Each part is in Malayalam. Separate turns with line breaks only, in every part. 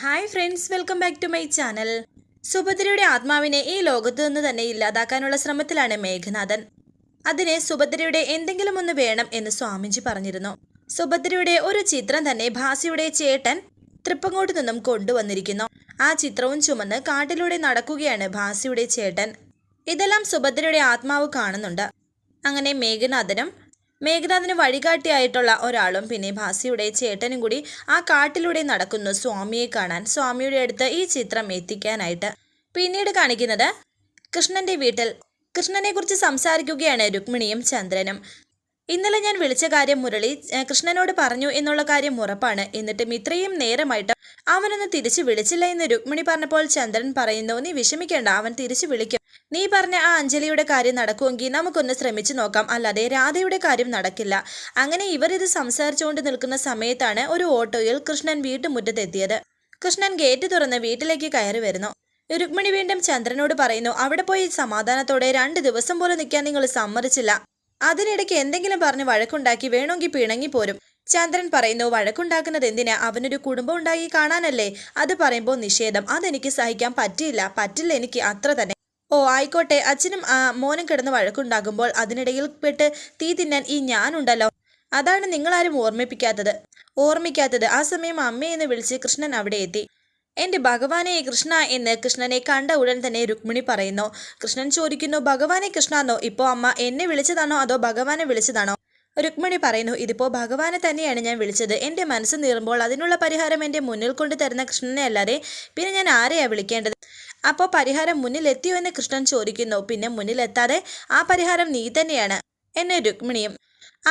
Hi friends welcome back to my channel സുഭദ്രയുടെ ആത്മാവിനെ ഈ ലോകത്തു നിന്ന് തന്നെ ഇല്ലാതാക്കാനുള്ള ശ്രമത്തിലാണ് മേഘനാഥൻ. അതിന് സുഭദ്രയുടെ എന്തെങ്കിലും ഒന്ന് വേണം എന്ന് സ്വാമിജി പറഞ്ഞിരുന്നു. സുഭദ്രയുടെ ഒരു ചിത്രം തന്നെ ഭാസിയുടെ ചേട്ടൻ തൃപ്പങ്ങോട്ട് നിന്നും കൊണ്ടുവന്നിരിക്കുന്നു. ആ ചിത്രവും ചുമന്ന് കാട്ടിലൂടെ നടക്കുകയാണ് ഭാസിയുടെ ചേട്ടൻ. ഇതെല്ലാം സുഭദ്രയുടെ ആത്മാവ് കാണുന്നുണ്ട്. അങ്ങനെ മേഘനാഥനും മേഘനാഥന് വഴികാട്ടിയായിട്ടുള്ള ഒരാളും പിന്നെ ഭാസിയുടെ ചേട്ടനും കൂടി ആ കാട്ടിലൂടെ നടക്കുന്നു സ്വാമിയെ കാണാൻ. സ്വാമിയുടെ അടുത്ത് ഈ ചിത്രം എത്തിക്കാനായിട്ട്. പിന്നീട് കാണിക്കുന്നത് കൃഷ്ണന്റെ വീട്ടിൽ. കൃഷ്ണനെ കുറിച്ച് സംസാരിക്കുകയാണ് രുക്മിണിയും ചന്ദ്രനും. ഇന്നലെ ഞാൻ വിളിച്ച കാര്യം മുരളി കൃഷ്ണനോട് പറഞ്ഞു എന്നുള്ള കാര്യം ഉറപ്പാണ്. എന്നിട്ടും ഇത്രയും നേരമായിട്ട് അവനൊന്ന് തിരിച്ചു വിളിച്ചില്ല എന്ന് രുക്മിണി പറഞ്ഞപ്പോൾ ചന്ദ്രൻ പറയുന്നു നീ വിഷമിക്കേണ്ട അവൻ തിരിച്ചു വിളിക്കും. നീ പറഞ്ഞ ആ അഞ്ജലിയുടെ കാര്യം നടക്കുമെങ്കിൽ നമുക്കൊന്ന് ശ്രമിച്ചു നോക്കാം. അല്ലാതെ രാധയുടെ കാര്യം നടക്കില്ല. അങ്ങനെ ഇവർ ഇത് സംസാരിച്ചുകൊണ്ട് നിൽക്കുന്ന സമയത്താണ് ഒരു ഓട്ടോയിൽ കൃഷ്ണൻ വീട്ടുമുറ്റത്തെത്തിയത് കൃഷ്ണൻ ഗേറ്റ് തുറന്ന് വീട്ടിലേക്ക് കയറി വരുന്നു. രുക്മിണി വീണ്ടും ചന്ദ്രനോട് പറയുന്നു അവിടെ പോയി സമാധാനത്തോടെ രണ്ട് ദിവസം പോലും നിൽക്കാൻ നിങ്ങൾ സമ്മതിച്ചില്ല. അതിനിടയ്ക്ക് എന്തെങ്കിലും പറഞ്ഞ് വഴക്കുണ്ടാക്കി വേണമെങ്കിൽ പിണങ്ങി പോരും. ചന്ദ്രൻ പറയുന്നു വഴക്കുണ്ടാക്കുന്നത് എന്തിനാ? അവനൊരു കുടുംബം ഉണ്ടാക്കി കാണാനല്ലേ? അത് പറയുമ്പോൾ നിഷേധം. അതെനിക്ക് സഹിക്കാൻ പറ്റില്ല പറ്റില്ല എനിക്ക് അത്ര തന്നെ. ഓ ആയിക്കോട്ടെ. അച്ഛനും മോനും കിടന്ന് വഴക്കുണ്ടാകുമ്പോൾ അതിനിടയിൽ പെട്ട് തീ തിന്നാൻ ഈ ഞാനുണ്ടല്ലോ. അതാണ് നിങ്ങളാരും ഓർമ്മിപ്പിക്കാത്തത്. ഓർമ്മിക്കാത്തത്? ആ സമയം അമ്മയെന്ന് വിളിച്ച് കൃഷ്ണൻ അവിടെ എത്തി. എന്റെ ഭഗവാനെ കൃഷ്ണ എന്ന് കൃഷ്ണനെ കണ്ട ഉടൻ തന്നെ രുക്മിണി പറയുന്നു. കൃഷ്ണൻ ചോദിക്കുന്നു ഭഗവാനെ കൃഷ്ണാന്നോ? ഇപ്പോൾ അമ്മ എന്നെ വിളിച്ചതാണോ അതോ ഭഗവാനെ വിളിച്ചതാണോ? രുക്മിണി പറയുന്നു ഇതിപ്പോൾ ഭഗവാനെ തന്നെയാണ് ഞാൻ വിളിച്ചത്. എന്റെ മനസ്സ് നീറുമ്പോൾ അതിനുള്ള പരിഹാരം എന്റെ മുന്നിൽ കൊണ്ട് തരുന്ന കൃഷ്ണനെ അല്ലാതെ പിന്നെ ഞാൻ ആരെയാണ് വിളിക്കേണ്ടത്? അപ്പോൾ പരിഹാരം മുന്നിലെത്തിയോ എന്ന് കൃഷ്ണൻ ചോദിക്കുന്നു. പിന്നെ മുന്നിലെത്താതെ ആ പരിഹാരം നീ തന്നെയാണ് എന്നെ രുക്മിണിയും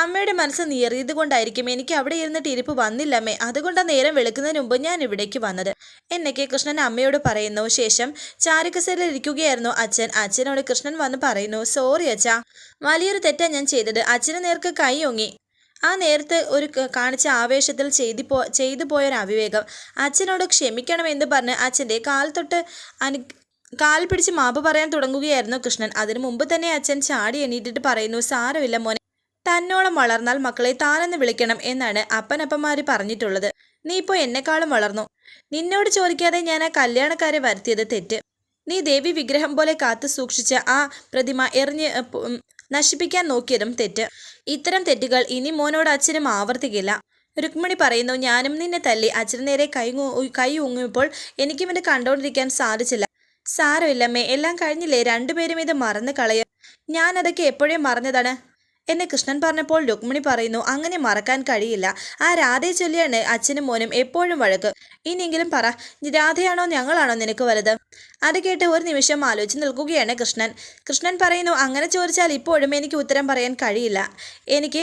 അമ്മയുടെ മനസ്സ് നീറിയത് കൊണ്ടായിരിക്കും എനിക്ക് അവിടെ ഇരുന്നിട്ട് ഇരിപ്പ് വന്നില്ലമ്മേ അതുകൊണ്ടാണ് നേരം വെളുക്കുന്നതിന് മുമ്പ് ഞാൻ ഇവിടേക്ക് വന്നത്. എന്നൊക്കെ കൃഷ്ണൻ അമ്മയോട് പറയുന്നു. ശേഷം ചാരുകസേരയിൽ ഇരിക്കുകയായിരുന്നു അച്ഛൻ. അച്ഛനോട് കൃഷ്ണൻ വന്ന് പറയുന്നു സോറി അച്ഛാ. വലിയൊരു തെറ്റാ ഞാൻ ചെയ്തത്. അച്ഛന് നേർക്ക് കൈയൊങ്ങി ആ നേരത്ത് ഒരു കാണിച്ച ആവേശത്തിൽ ചെയ്തി പോ ചെയ്തു പോയൊരു അവിവേകം. അച്ഛനോട് ക്ഷമിക്കണമെന്ന് പറഞ്ഞ് അച്ഛന്റെ കാൽ തൊട്ട് അനു കാൽ പിടിച്ച് മാപ്പ് പറയാൻ തുടങ്ങുകയായിരുന്നു കൃഷ്ണൻ. അതിനു മുമ്പ് തന്നെ അച്ഛൻ ചാടി എണീറ്റിട്ട് പറയുന്നു സാരമില്ല മോനെ. തന്നോളം വളർന്നാൽ മക്കളെ താനെന്ന് വിളിക്കണം എന്നാണ് അപ്പനപ്പന്മാർ പറഞ്ഞിട്ടുള്ളത്. നീ ഇപ്പോൾ എന്നെക്കാളും വളർന്നു. നിന്നോട് ചോദിക്കാതെ ഞാൻ ആ കല്യാണക്കാരെ വരുത്തിയത് തെറ്റ്. നീ ദേവി വിഗ്രഹം പോലെ കാത്തു സൂക്ഷിച്ച ആ പ്രതിമ എറിഞ്ഞ് നശിപ്പിക്കാൻ നോക്കിയതും തെറ്റ്. ഇത്തരം തെറ്റുകൾ ഇനി മോനോട് അച്ഛനും ആവർത്തിക്കില്ല. രുക്മിണി പറയുന്നു ഞാനും നിന്നെ തല്ലി. അച്ഛന് നേരെ കൈ കൈ ഊങ്ങിയപ്പോൾ എനിക്കും ഇത് കണ്ടുകൊണ്ടിരിക്കാൻ സാധിച്ചില്ല. സാരമില്ലമ്മേ എല്ലാം കഴിഞ്ഞില്ലേ? രണ്ടുപേരും ഇത് മറന്നു കളയും. ഞാനതൊക്കെ എപ്പോഴേ മറന്നതാണ്? എന്നെ കൃഷ്ണൻ പറഞ്ഞപ്പോൾ രുക്മിണി പറയുന്നു അങ്ങനെ മറക്കാൻ കഴിയില്ല. ആ രാധയെ ചൊല്ലിയാണ് അച്ഛനും മോനും എപ്പോഴും വഴക്ക്. ഇനിയെങ്കിലും പറ. രാധയാണോ ഞങ്ങളാണോ നിനക്ക് വലുത്? അത് കേട്ട് ഒരു നിമിഷം ആലോചിച്ച് നിൽക്കുകയാണ് കൃഷ്ണൻ. കൃഷ്ണൻ പറയുന്നു അങ്ങനെ ചോദിച്ചാൽ ഇപ്പോഴും എനിക്ക് ഉത്തരം പറയാൻ കഴിയില്ല. എനിക്ക്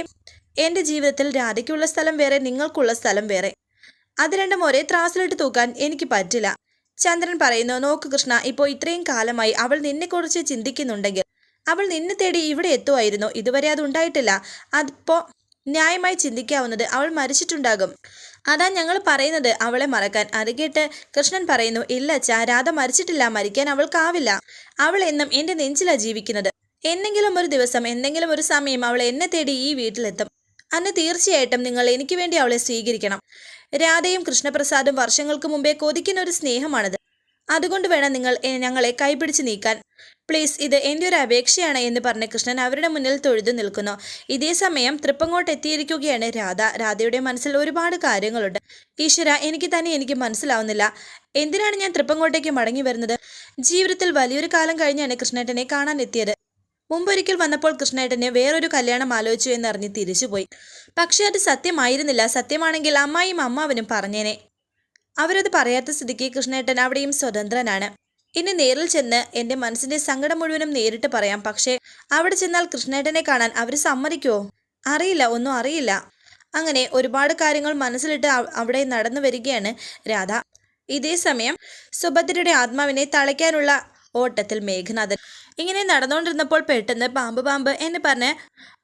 എന്റെ ജീവിതത്തിൽ രാധയ്ക്കുള്ള സ്ഥലം വേറെ നിങ്ങൾക്കുള്ള സ്ഥലം വേറെ. അത് രണ്ടും ഒരേ ത്രാസിലിട്ട് തൂക്കാൻ എനിക്ക് പറ്റില്ല. ചന്ദ്രൻ പറയുന്നു നോക്ക് കൃഷ്ണ ഇപ്പോൾ ഇത്രയും കാലമായി അവൾ നിന്നെക്കുറിച്ച് ചിന്തിക്കുന്നുണ്ടെങ്കിൽ അവൾ നിന്നെ തേടി ഇവിടെ എത്തുമായിരുന്നു. ഇതുവരെ അത് ഉണ്ടായിട്ടില്ല. അതിപ്പോ ന്യായമായി ചിന്തിക്കാവുന്നത് അവൾ മരിച്ചിട്ടുണ്ടാകും. അതാ ഞങ്ങൾ പറയുന്നത് അവളെ മറക്കാൻ. അത് കേട്ട് കൃഷ്ണൻ പറയുന്നു ഇല്ല അച്ഛാ രാധ മരിച്ചിട്ടില്ല. മരിക്കാൻ അവൾക്കാവില്ല. അവൾ എന്നും എന്റെ നെഞ്ചിലാ ജീവിക്കുന്നത്. എന്നെങ്കിലും ഒരു ദിവസം എന്തെങ്കിലും ഒരു സമയം അവൾ എന്നെ തേടി ഈ വീട്ടിലെത്തും. അന്ന് തീർച്ചയായിട്ടും നിങ്ങൾ എനിക്ക് വേണ്ടി അവളെ സ്വീകരിക്കണം. രാധയും കൃഷ്ണപ്രസാദും വർഷങ്ങൾക്ക് മുമ്പേ കൊതിക്കുന്ന ഒരു സ്നേഹമാണത്. അതുകൊണ്ട് വേണം നിങ്ങൾ ഞങ്ങളെ കൈപിടിച്ച് നീക്കാൻ. പ്ലീസ് ഇത് എന്റെ ഒരു അപേക്ഷയാണ് എന്ന് പറഞ്ഞ് കൃഷ്ണൻ അവരുടെ മുന്നിൽ തൊഴുതു നിൽക്കുന്നു. ഇതേ സമയം തൃപ്പങ്ങോട്ട് എത്തിയിരിക്കുകയാണ് രാധ. രാധയുടെ മനസ്സിൽ ഒരുപാട് കാര്യങ്ങളുണ്ട്. ഈശ്വര എനിക്ക് തന്നെ എനിക്ക് മനസ്സിലാവുന്നില്ല. എന്തിനാണ് ഞാൻ തൃപ്പങ്ങോട്ടേക്ക് മടങ്ങി വരുന്നത്? ജീവിതത്തിൽ വലിയൊരു കാലം കഴിഞ്ഞാണ് കൃഷ്ണേട്ടനെ കാണാൻ എത്തിയത്. മുമ്പൊരിക്കൽ വന്നപ്പോൾ കൃഷ്ണേട്ടനെ വേറൊരു കല്യാണം ആലോചിച്ചു എന്നറിഞ്ഞ് തിരിച്ചുപോയി. പക്ഷെ അത് സത്യമായിരുന്നില്ല. സത്യമാണെങ്കിൽ അമ്മായിയും അമ്മാവനും പറഞ്ഞേനെ. അവരത് പറയാത്ത സ്ഥിതിക്ക് കൃഷ്ണേട്ടൻ അവിടെയും സ്വതന്ത്രനാണ്. ഇനി നേരിൽ ചെന്ന് എന്റെ മനസ്സിന്റെ സങ്കടം മുഴുവനും നേരിട്ട് പറയാം. പക്ഷേ അവിടെ ചെന്നാൽ കൃഷ്ണേട്ടനെ കാണാൻ അവർ സമ്മതിക്കുമോ അറിയില്ല ഒന്നും അറിയില്ല. അങ്ങനെ ഒരുപാട് കാര്യങ്ങൾ മനസ്സിലിട്ട് അവ- അവിടെ നടന്നു വരികയാണ് രാധ. ഇതേ സമയം സുഭദ്രയുടെ ആത്മാവിനെ തളയ്ക്കാനുള്ള ഓട്ടത്തിൽ മേഘനാഥൻ ഇങ്ങനെ നടന്നുകൊണ്ടിരുന്നപ്പോൾ പെട്ടെന്ന് പാമ്പ് പാമ്പ് എന്ന് പറഞ്ഞ്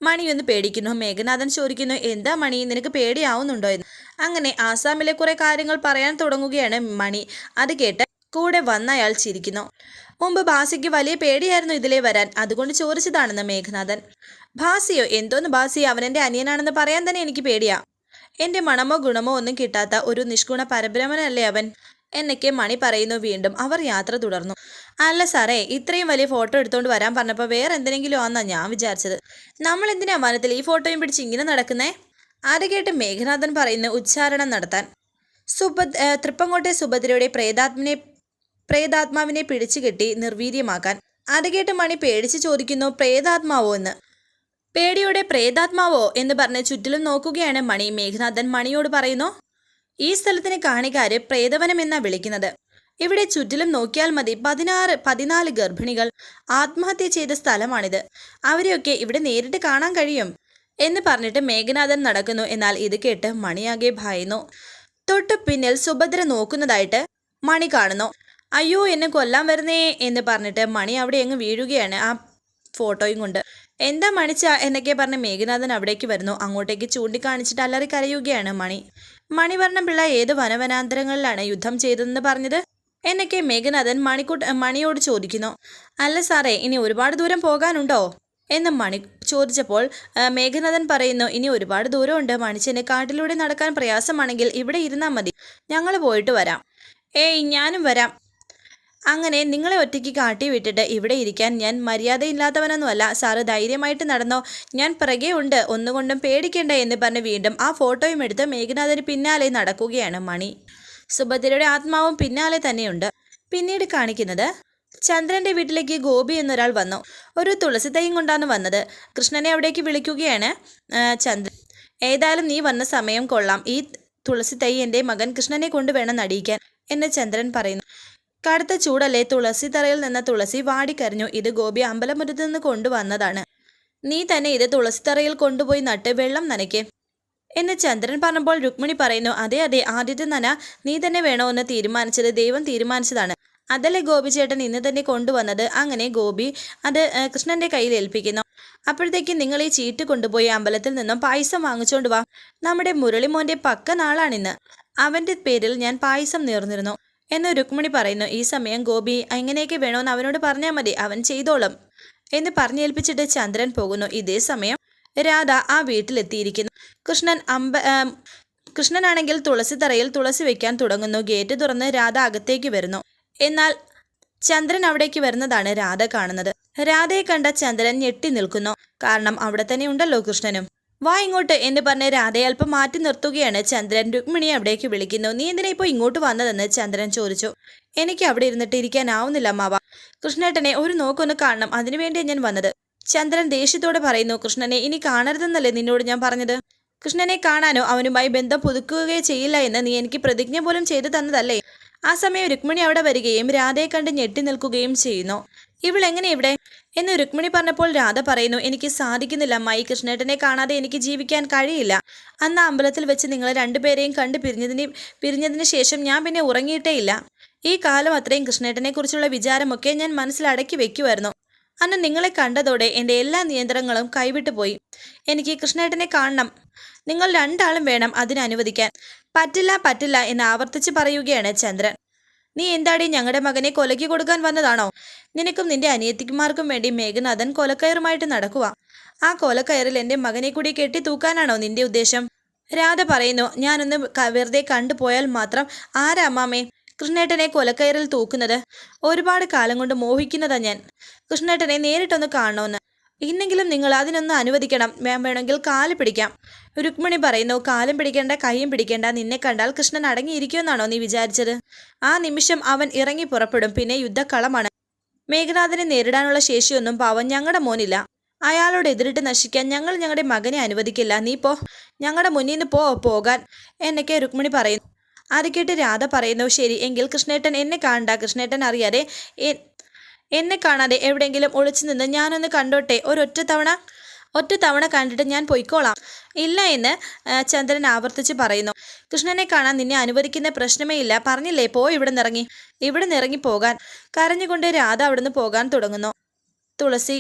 മണി ഒന്ന് പേടിക്കുന്നു. മേഘനാഥൻ ചോദിക്കുന്നു എന്താ മണി? നിനക്ക് പേടിയാവുന്നുണ്ടോ? എന്ന്. അങ്ങനെ ആസാമിലെ കുറെ കാര്യങ്ങൾ പറയാൻ തുടങ്ങുകയാണ് മണി. അത് കേട്ട് കൂടെ വന്ന അയാൾ ചിരിക്കുന്നു. മുമ്പ് ഭാസിക്ക് വലിയ പേടിയായിരുന്നു ഇതിലേ വരാൻ. അതുകൊണ്ട് ചോദിച്ചതാണെന്ന് മേഘനാഥൻ. ഭാസിയോ? എന്തോന്ന് ഭാസി? അവനെന്റെ അനിയനാണെന്ന് പറയാൻ തന്നെ എനിക്ക് പേടിയാ. എന്റെ മണമോ ഗുണമോ ഒന്നും കിട്ടാത്ത ഒരു നിഷ്ഗുണ പരബ്രഹ്മനല്ലേ അവൻ? എന്നൊക്കെ മണി പറയുന്നു. വീണ്ടും അവർ യാത്ര തുടർന്നു. അല്ല സാറേ ഇത്രയും വലിയ ഫോട്ടോ എടുത്തുകൊണ്ട് വരാൻ പറഞ്ഞപ്പോൾ വേറെ എന്തിനെങ്കിലും ആണെന്നാ ഞാൻ വിചാരിച്ചത്. നമ്മൾ എന്തിനാ വനത്തിൽ ഈ ഫോട്ടോയും പിടിച്ച് ഇങ്ങനെ നടക്കുന്നേ? അത് കേട്ട് മേഘനാഥൻ പറയുന്ന ഉച്ചാരണം നടത്താൻ. സുഭദ് തൃപ്പങ്കോട്ടെ സുഭദ്രയുടെ പ്രേതാത്മനെ പ്രേതാത്മാവിനെ പിടിച്ചു കെട്ടി നിർവീര്യമാക്കാൻ. അത് കേട്ട് മണി പേടിച്ച് ചോദിക്കുന്നു പ്രേതാത്മാവോ എന്ന്? പേടിയോടെ പ്രേതാത്മാവോ? എന്ന് പറഞ്ഞ് ചുറ്റിലും നോക്കുകയാണ് മണി. മേഘനാഥൻ മണിയോട് പറയുന്നു ഈ സ്ഥലത്തിന് കാണിക്കാര് പ്രേതവനം എന്നാ വിളിക്കുന്നത്. ഇവിടെ ചുറ്റിലും നോക്കിയാൽ മതി പതിനാറ് പതിനാല് ഗർഭിണികൾ ആത്മഹത്യ ചെയ്ത സ്ഥലമാണിത്. അവരെയൊക്കെ ഇവിടെ നേരിട്ട് കാണാൻ കഴിയും എന്ന് പറഞ്ഞിട്ട് മേഘനാഥൻ നടക്കുന്നു. എന്നാൽ ഇത് കേട്ട് മണിയാകെ ഭയന്നു. തൊട്ടു പിന്നിൽ സുഭദ്ര നോക്കുന്നതായിട്ട് മണി കാണുന്നു. അയ്യോ എന്നെ കൊല്ലാൻ വരുന്നേ എന്ന് പറഞ്ഞിട്ട് മണി അവിടെ അങ്ങ് വീഴുകയാണ് ആ ഫോട്ടോയും കൊണ്ട്. എന്താ മണിച്ച എന്നൊക്കെ പറഞ്ഞ് മേഘനാഥൻ അവിടേക്ക് വരുന്നു. അങ്ങോട്ടേക്ക് ചൂണ്ടിക്കാണിച്ചിട്ട് അല്ലറി കരയുകയാണ് മണി. മണി പറഞ്ഞ പിള്ള ഏത് വനവനാന്തരങ്ങളിലാണ് യുദ്ധം ചെയ്തതെന്ന് പറഞ്ഞത്? എന്നൊക്കെ മേഘനാഥൻ മണിക്കൂട്ട് മണിയോട് ചോദിക്കുന്നു. അല്ല സാറേ ഇനി ഒരുപാട് ദൂരം പോകാനുണ്ടോ? എന്ന് മണി ചോദിച്ചപ്പോൾ മേഘനാഥൻ പറയുന്നു ഇനി ഒരുപാട് ദൂരമുണ്ട്. മണിച്ചന് കാട്ടിലൂടെ നടക്കാൻ പ്രയാസമാണെങ്കിൽ ഇവിടെ ഇരുന്നാൽ മതി. ഞങ്ങൾ പോയിട്ട് വരാം. ഏയ് ഞാനും വരാം. അങ്ങനെ നിങ്ങളെ ഒറ്റയ്ക്ക് കാട്ടി വിട്ടിട്ട് ഇവിടെ ഇരിക്കാൻ ഞാൻ മര്യാദയില്ലാത്തവനൊന്നുമല്ല. സാറ് ധൈര്യമായിട്ട് നടന്നോ? ഞാൻ പിറകെ ഉണ്ട് ഒന്നുകൊണ്ടും പേടിക്കണ്ട എന്ന് പറഞ്ഞ് വീണ്ടും ആ ഫോട്ടോയും എടുത്ത് മേഘനാഥന് പിന്നാലെ നടക്കുകയാണ് മണി. സുഭദ്രയുടെ ആത്മാവും പിന്നാലെ തന്നെയുണ്ട്. പിന്നീട് കാണിക്കുന്നത് ചന്ദ്രന്റെ വീട്ടിലേക്ക് ഗോപി എന്നൊരാൾ വന്നു. ഒരു തുളസി തൈയും കൊണ്ടാണ് വന്നത്. കൃഷ്ണനെ അവിടേക്ക് വിളിക്കുകയാണ് ചന്ദ്രൻ. ഏതായാലും നീ വന്ന സമയം കൊള്ളാം. ഈ തുളസി തൈ എന്റെ മകൻ കൃഷ്ണനെ കൊണ്ട് വേണം നടിയിക്കാൻ എന്ന് ചന്ദ്രൻ പറയുന്നു. കടുത്ത ചൂടല്ലേ തുളസി തറയിൽ നിന്ന തുളസി വാടിക്കരഞ്ഞു. ഇത് ഗോപി അമ്പലമുറ്റത്ത് നിന്ന് കൊണ്ടുവന്നതാണ്. നീ തന്നെ ഇത് തുളസി തറയിൽ കൊണ്ടുപോയി നട്ട് വെള്ളം നനയ്ക്ക്. എന്ന് ചന്ദ്രൻ പറഞ്ഞപ്പോൾ രുക്മിണി പറയുന്നു അതെ അതെ ആദ്യത്തെ നന നീ തന്നെ വേണോ എന്ന് തീരുമാനിച്ചത്? ദൈവം തീരുമാനിച്ചതാണ്. അതല്ലേ ഗോപി ചേട്ടൻ ഇന്ന് തന്നെ കൊണ്ടുവന്നത്? അങ്ങനെ ഗോപി അത് കൃഷ്ണന്റെ കയ്യിൽ ഏൽപ്പിക്കുന്നു. അപ്പോഴത്തേക്ക് നിങ്ങൾ ഈ ചീട്ട് കൊണ്ടുപോയി അമ്പലത്തിൽ നിന്നും പായസം വാങ്ങിച്ചോണ്ട് വാ. നമ്മുടെ മുരളിമോന്റെ പക്ക നാളാണിന്ന് അവന്റെ പേരിൽ ഞാൻ പായസം നേർന്നിരുന്നു. എന്ന് രുക്മിണി പറയുന്നു ഈ സമയം ഗോപി എങ്ങനെയൊക്കെ വേണോന്ന് അവനോട് പറഞ്ഞാൽ മതി. അവൻ ചെയ്തോളും. എന്ന് പറഞ്ഞേൽപ്പിച്ചിട്ട് ചന്ദ്രൻ പോകുന്നു. ഇതേ സമയം രാധ ആ വീട്ടിലെത്തിയിരിക്കുന്നു. കൃഷ്ണൻ അമ്പ കൃഷ്ണനാണെങ്കിൽ തുളസി തറയിൽ തുളസി വെക്കാൻ തുടങ്ങുന്നു. ഗേറ്റ് തുറന്ന് രാധ അകത്തേക്ക് വരുന്നു. എന്നാൽ ചന്ദ്രൻ അവിടേക്ക് വരുന്നതാണ് രാധ കാണുന്നത്. രാധയെ കണ്ട ചന്ദ്രൻ ഞെട്ടി നിൽക്കുന്നു. കാരണം അവിടെ തന്നെ ഉണ്ടല്ലോ കൃഷ്ണനും. വാ ഇങ്ങോട്ട് എന്ന് പറഞ്ഞ് രാധയെ അല്പം മാറ്റി നിർത്തുകയാണ് ചന്ദ്രൻ. രുക്മിണി അവിടേക്ക് വിളിക്കുന്നു. നീ എന്തിനാ ഇപ്പോൾ ഇങ്ങോട്ട് വന്നതെന്ന്? ചന്ദ്രൻ ചോദിച്ചു. എനിക്ക് അവിടെ ഇരുന്നിട്ട് ഇരിക്കാനാവുന്നില്ല അമ്മാവ. കൃഷ്ണേട്ടനെ ഒരു നോക്കൊന്ന് കാണണം. അതിനുവേണ്ടിയാണ് ഞാൻ വന്നത്. ചന്ദ്രൻ ദേഷ്യത്തോടെ പറയുന്നു കൃഷ്ണനെ ഇനി കാണരുതെന്നല്ലേ നിന്നോട് ഞാൻ പറഞ്ഞത്? കൃഷ്ണനെ കാണാനോ അവനുമായി ബന്ധം പുതുക്കുകയോ ചെയ്യില്ല എന്ന് നീ എനിക്ക് പ്രതിജ്ഞ പോലും ചെയ്തു തന്നതല്ലേ? ആ സമയം രുക്മിണി അവിടെ വരികയും രാധയെ കണ്ട് ഞെട്ടി നിൽക്കുകയും ചെയ്യുന്നു. ഇവൾ എങ്ങനെ ഇവിടെ? എന്ന് രുക്മിണി പറഞ്ഞപ്പോൾ രാധ പറയുന്നു എനിക്ക് സാധിക്കുന്നില്ല അമ്മായി കൃഷ്ണേട്ടനെ കാണാതെ എനിക്ക് ജീവിക്കാൻ കഴിയില്ല. അന്ന് അമ്പലത്തിൽ വെച്ച് നിങ്ങൾ രണ്ടുപേരെയും കണ്ട് പിരിഞ്ഞതിന് പിരിഞ്ഞതിന് ശേഷം ഞാൻ പിന്നെ ഉറങ്ങിയിട്ടേ ഇല്ല ഈ കാലം അത്രയും കൃഷ്ണേട്ടനെ കുറിച്ചുള്ള വിചാരമൊക്കെ ഞാൻ മനസ്സിലടക്കി വെക്കുമായിരുന്നു അന്ന് നിങ്ങളെ കണ്ടതോടെ എന്റെ എല്ലാ നിയന്ത്രണങ്ങളും കൈവിട്ടു പോയി. എനിക്ക് കൃഷ്ണേട്ടനെ കാണണം. നിങ്ങൾ രണ്ടാളും വേണം അതിനനുവദിക്കാൻ പറ്റില്ല പറ്റില്ല എന്ന് ആവർത്തിച്ച് പറയുകയാണ് ചന്ദ്രൻ. നീ എന്താടി ഞങ്ങളുടെ മകനെ കൊലക്കി കൊടുക്കാൻ വന്നതാണോ? നിനക്കും നിന്റെ അനിയത്തിമാർക്കും വേണ്ടി മേഘനാഥൻ കൊലക്കയറുമായിട്ട് നടക്കുക ആ കൊലക്കയറിൽ എന്റെ മകനെ കൂടി കെട്ടി തൂക്കാനാണോ നിന്റെ ഉദ്ദേശം? രാധ പറയുന്നു ഞാനൊന്ന് വെറുതെ കണ്ടുപോയാൽ മാത്രം ആരാ അമ്മാമേ? കൃഷ്ണേട്ടനെ കൊലക്കയറിൽ തൂക്കുന്നത്? ഒരുപാട് കാലം കൊണ്ട് മോഹിക്കുന്നതാ ഞാൻ. കൃഷ്ണേട്ടനെ നേരിട്ടൊന്ന് കാണണമെന്ന് ഇന്നെങ്കിലും നിങ്ങൾ അതിനൊന്ന് അനുവദിക്കണം. ഞാൻ വേണമെങ്കിൽ കാൽ പിടിക്കാം. രുക്മിണി പറയുന്നു കാലും പിടിക്കേണ്ട കൈയും പിടിക്കേണ്ട. നിന്നെ കണ്ടാൽ കൃഷ്ണൻ അടങ്ങിയിരിക്കുമെന്നാണോ നീ വിചാരിച്ചത്? ആ നിമിഷം അവൻ ഇറങ്ങി പുറപ്പെടും. പിന്നെ യുദ്ധക്കളമാണ്. മേഘനാഥനെ നേരിടാനുള്ള ശേഷിയൊന്നും പാവം ഞങ്ങളുടെ മോനില്ല. അയാളോട് എതിരിട്ട് നശിക്കാൻ ഞങ്ങൾ ഞങ്ങളുടെ മകനെ അനുവദിക്കില്ല. നീ പോ. ഞങ്ങളുടെ മുന്നിൽ നിന്ന് പോ പോകാൻ. എന്നൊക്കെ രുക്മിണി പറയുന്നു. അത് കേട്ട് രാധ പറയുന്നു ശരി എങ്കിൽ കൃഷ്ണേട്ടൻ എന്നെ കാണണ്ട. കൃഷ്ണേട്ടൻ അറിയാതെ എന്നെ കാണാതെ എവിടെയെങ്കിലും ഒളിച്ചു നിന്ന് ഞാനൊന്ന് കണ്ടോട്ടെ? ഒരൊറ്റ തവണ ഒറ്റ തവണ കണ്ടിട്ട് ഞാൻ പൊയ്ക്കോളാം. ഇല്ല എന്ന് ചന്ദ്രൻ ആവർത്തിച്ച് പറയുന്നു. കൃഷ്ണനെ കാണാൻ നിന്നെ അനുവദിക്കുന്ന പ്രശ്നമേ ഇല്ല. പറഞ്ഞില്ലേ? പോ ഇവിടെ നിറങ്ങി ഇവിടെ നിറങ്ങി പോകാൻ. കരഞ്ഞുകൊണ്ട് രാധ അവിടുന്ന് പോകാൻ തുടങ്ങുന്നു. തുളസി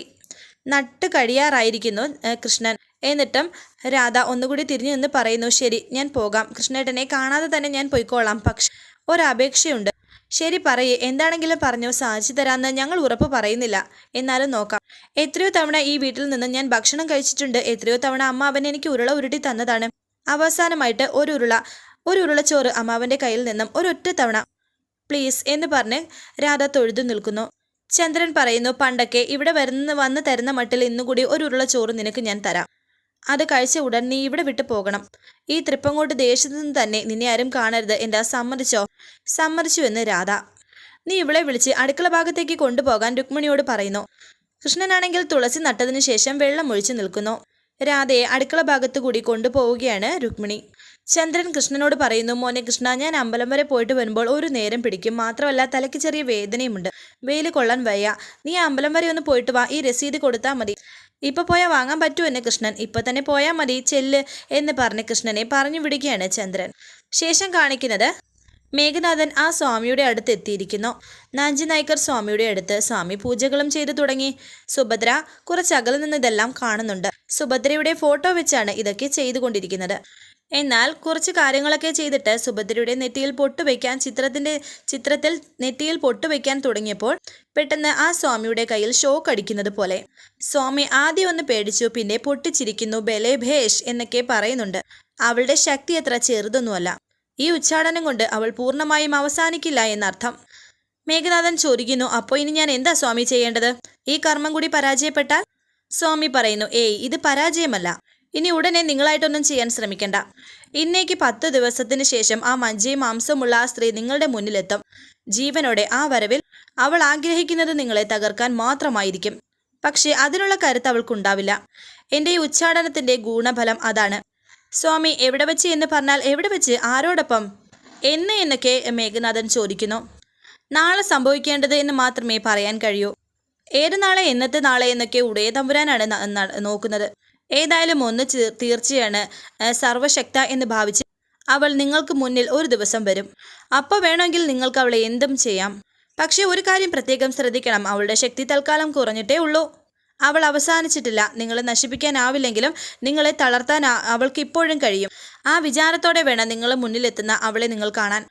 നട്ട് കഴിയാറായിരിക്കുന്നു കൃഷ്ണൻ. എന്നിട്ടും രാധ ഒന്നുകൂടി തിരിഞ്ഞു നിന്ന് പറയുന്നു ശരി ഞാൻ പോകാം. കൃഷ്ണേട്ടനെ കാണാതെ തന്നെ ഞാൻ പൊയ്ക്കോളാം. പക്ഷെ ഒരപേക്ഷയുണ്ട് ശരി പറയെ എന്താണെങ്കിലും പറഞ്ഞോ സാധിച്ചു തരാമെന്ന് ഞങ്ങൾ ഉറപ്പ് പറയുന്നില്ല. എന്നാലും നോക്കാം. എത്രയോ തവണ ഈ വീട്ടിൽ നിന്ന് ഞാൻ ഭക്ഷണം കഴിച്ചിട്ടുണ്ട്. എത്രയോ തവണ അമ്മ അമ്മാവൻ എനിക്ക് ഉരുള ഉരുട്ടി തന്നതാണ്. അവസാനമായിട്ട് ഒരു ഉരുള ഒരു ഉരുളച്ചോറ് അമ്മാവന്റെ കയ്യിൽ നിന്നും ഒരൊറ്റ തവണ പ്ലീസ് എന്ന് പറഞ്ഞ് രാധ തൊഴുതു നിൽക്കുന്നു. ചന്ദ്രൻ പറയുന്നു പണ്ടൊക്കെ ഇവിടെ വരുന്ന വന്ന് തരുന്ന മട്ടിൽ ഇന്നുകൂടി ഒരു ഉരുള ചോറ് നിനക്ക് ഞാൻ തരാം. അത് കഴിച്ച ഉടൻ നീ ഇവിടെ വിട്ടു പോകണം. ഈ തൃപ്പങ്ങോട്ട് ദേശത്തു നിന്ന് തന്നെ നിന്നെ ആരും കാണരുത് എന്താ സമ്മതിച്ചോ? സമ്മതിച്ചു എന്ന് രാധ. നീ ഇവളെ വിളിച്ച് അടുക്കള ഭാഗത്തേക്ക് കൊണ്ടുപോകാൻ രുക്മിണിയോട് പറയുന്നു. കൃഷ്ണനാണെങ്കിൽ തുളസി നട്ടതിനു ശേഷം വെള്ളം ഒഴിച്ചു നിൽക്കുന്നു. രാധയെ അടുക്കള ഭാഗത്തു കൂടി കൊണ്ടുപോവുകയാണ് രുക്മിണി. ചന്ദ്രൻ കൃഷ്ണനോട് പറയുന്നു മോനെ കൃഷ്ണ ഞാൻ അമ്പലം വരെ പോയിട്ട് വരുമ്പോൾ ഒരു നേരം പിടിക്കും. മാത്രമല്ല തലയ്ക്ക് ചെറിയ വേദനയുമുണ്ട്. വെയിൽ കൊള്ളാൻ വയ്യ. നീ അമ്പലം വരെ ഒന്ന് പോയിട്ട് വാ. ഈ രസീത് കൊടുത്താൽ മതി. ഇപ്പൊ പോയാൽ വാങ്ങാൻ പറ്റൂ എന്നെ കൃഷ്ണൻ. ഇപ്പൊ തന്നെ പോയാൽ മതി ചെല്ല് എന്ന് പറഞ്ഞ് കൃഷ്ണനെ പറഞ്ഞു വിടുകയാണ് ചന്ദ്രൻ. ശേഷം കാണിക്കുന്നത് മേഘനാഥൻ ആ സ്വാമിയുടെ അടുത്ത് എത്തിയിരിക്കുന്നു. നാഞ്ചി നായ്ക്കർ സ്വാമിയുടെ അടുത്ത് സ്വാമി പൂജകളും ചെയ്തു തുടങ്ങി. സുഭദ്ര കുറച്ച് അകലെ നിന്ന് ഇതെല്ലാം കാണുന്നുണ്ട്. സുഭദ്രയുടെ ഫോട്ടോ വെച്ചാണ് ഇതൊക്കെ ചെയ്തുകൊണ്ടിരിക്കുന്നത്. എന്നാൽ കുറച്ച് കാര്യങ്ങളൊക്കെ ചെയ്തിട്ട് സുഭദ്രയുടെ നെറ്റിയിൽ പൊട്ടുവയ്ക്കാൻ ചിത്രത്തിന്റെ ചിത്രത്തിൽ നെറ്റിയിൽ പൊട്ടുവയ്ക്കാൻ തുടങ്ങിയപ്പോൾ പെട്ടെന്ന് ആ സ്വാമിയുടെ കയ്യിൽ ഷോക്ക് അടിക്കുന്നത് പോലെ. സ്വാമി ആദ്യം ഒന്ന് പേടിച്ചു പിന്നെ പൊട്ടിച്ചിരിക്കുന്നു ബലേ ഭേഷ് എന്നൊക്കെ പറയുന്നുണ്ട്. അവളുടെ ശക്തി അത്ര ചെറുതൊന്നുമല്ല. ഈ ഉച്ചാടനം കൊണ്ട് അവൾ പൂർണമായും അവസാനിക്കില്ല എന്നർത്ഥം. മേഘനാഥൻ ചോദിക്കുന്നു അപ്പോൾ ഇനി ഞാൻ എന്താ സ്വാമി ചെയ്യേണ്ടത്? ഈ കർമ്മം കൂടി പരാജയപ്പെട്ടാൽ? സ്വാമി പറയുന്നു ഏയ് ഇത് പരാജയമല്ല. ഇനി ഉടനെ നിങ്ങളായിട്ടൊന്നും ചെയ്യാൻ ശ്രമിക്കണ്ട. ഇന്നേക്ക് പത്ത് ദിവസത്തിന് ശേഷം ആ മജ്ജയും മാംസമുള്ള ആ സ്ത്രീ നിങ്ങളുടെ മുന്നിലെത്തും. ജീവനോടെ ആ വരവിൽ അവൾ ആഗ്രഹിക്കുന്നത് നിങ്ങളെ തകർക്കാൻ മാത്രമായിരിക്കും. പക്ഷേ അതിനുള്ള കരുത്ത് അവൾക്കുണ്ടാവില്ല. എന്റെ ഈ ഉച്ചാടനത്തിന്റെ ഗുണഫലം അതാണ്. സ്വാമി എവിടെ വെച്ച് എന്ന് പറഞ്ഞാൽ എവിടെ വെച്ച്? ആരോടൊപ്പം? എന്ന് എന്നൊക്കെ മേഘനാഥൻ ചോദിക്കുന്നു. നാളെ സംഭവിക്കേണ്ടത് എന്ന് മാത്രമേ പറയാൻ കഴിയൂ. ഏത് നാളെ എന്നത്തെ നാളെ എന്നൊക്കെ ഉടയ തമ്പുരാനാണ് നോക്കുന്നത്. ഏതായാലും ഒന്ന് തീർച്ചയാണ് സർവശക്ത എന്ന് ഭാവിച്ച് അവൾ നിങ്ങൾക്ക് മുന്നിൽ ഒരു ദിവസം വരും. അപ്പോൾ വേണമെങ്കിൽ നിങ്ങൾക്ക് അവളെ എന്തും ചെയ്യാം. പക്ഷേ ഒരു കാര്യം പ്രത്യേകം ശ്രദ്ധിക്കണം അവളുടെ ശക്തി തൽക്കാലം കുറഞ്ഞിട്ടേ ഉള്ളൂ. അവൾ അവസാനിച്ചിട്ടില്ല നിങ്ങളെ നശിപ്പിക്കാനാവില്ലെങ്കിലും നിങ്ങളെ തളർത്താൻ അവൾക്ക് ഇപ്പോഴും കഴിയും. ആ വിചാരത്തോടെ വേണം നിങ്ങൾ മുന്നിലെത്തുന്ന അവളെ നിങ്ങൾ കാണാൻ.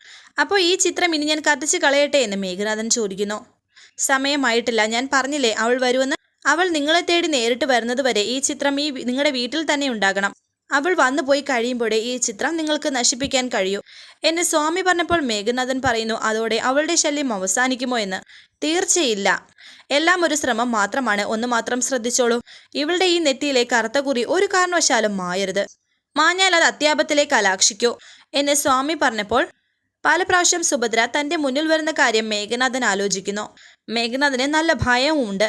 അപ്പോൾ ഈ ചിത്രം ഇനി ഞാൻ കത്തിച്ച് കളയട്ടെ എന്ന് മേഘനാഥൻ ചോദിക്കുന്നു. സമയമായിട്ടില്ല ഞാൻ പറഞ്ഞില്ലേ അവൾ വരുമെന്ന്? അവൾ നിങ്ങളെ തേടി നേരിട്ട് വരുന്നത് വരെ ഈ ചിത്രം ഈ നിങ്ങളുടെ വീട്ടിൽ തന്നെ ഉണ്ടാകണം. അവൾ വന്നു പോയി കഴിയുമ്പോഴേ ഈ ചിത്രം നിങ്ങൾക്ക് നശിപ്പിക്കാൻ കഴിയൂ. എന്നെ സ്വാമി പറഞ്ഞപ്പോൾ മേഘനാഥൻ പറയുന്നു അതോടെ അവളുടെ ശല്യം അവസാനിക്കുമോ എന്ന്? തീർച്ചയില്ല. എല്ലാം ഒരു ശ്രമം മാത്രമാണ്. ഒന്ന് മാത്രം ശ്രദ്ധിച്ചോളൂ. ഇവളുടെ ഈ നെറ്റിയിലെ കറുത്ത കുറി ഒരു കാരണവശാലും മായരുത്. മാഞ്ഞാൽ അത് അത്യാപത്തിലെ കലാക്ഷിക്കൂ എന്നെ സ്വാമി പറഞ്ഞപ്പോൾ പല പ്രാവശ്യം സുഭദ്ര തന്റെ മുന്നിൽ വരുന്ന കാര്യം മേഘനാഥൻ ആലോചിക്കുന്നു. മേഘനാഥന് നല്ല ഭയവുമുണ്ട്.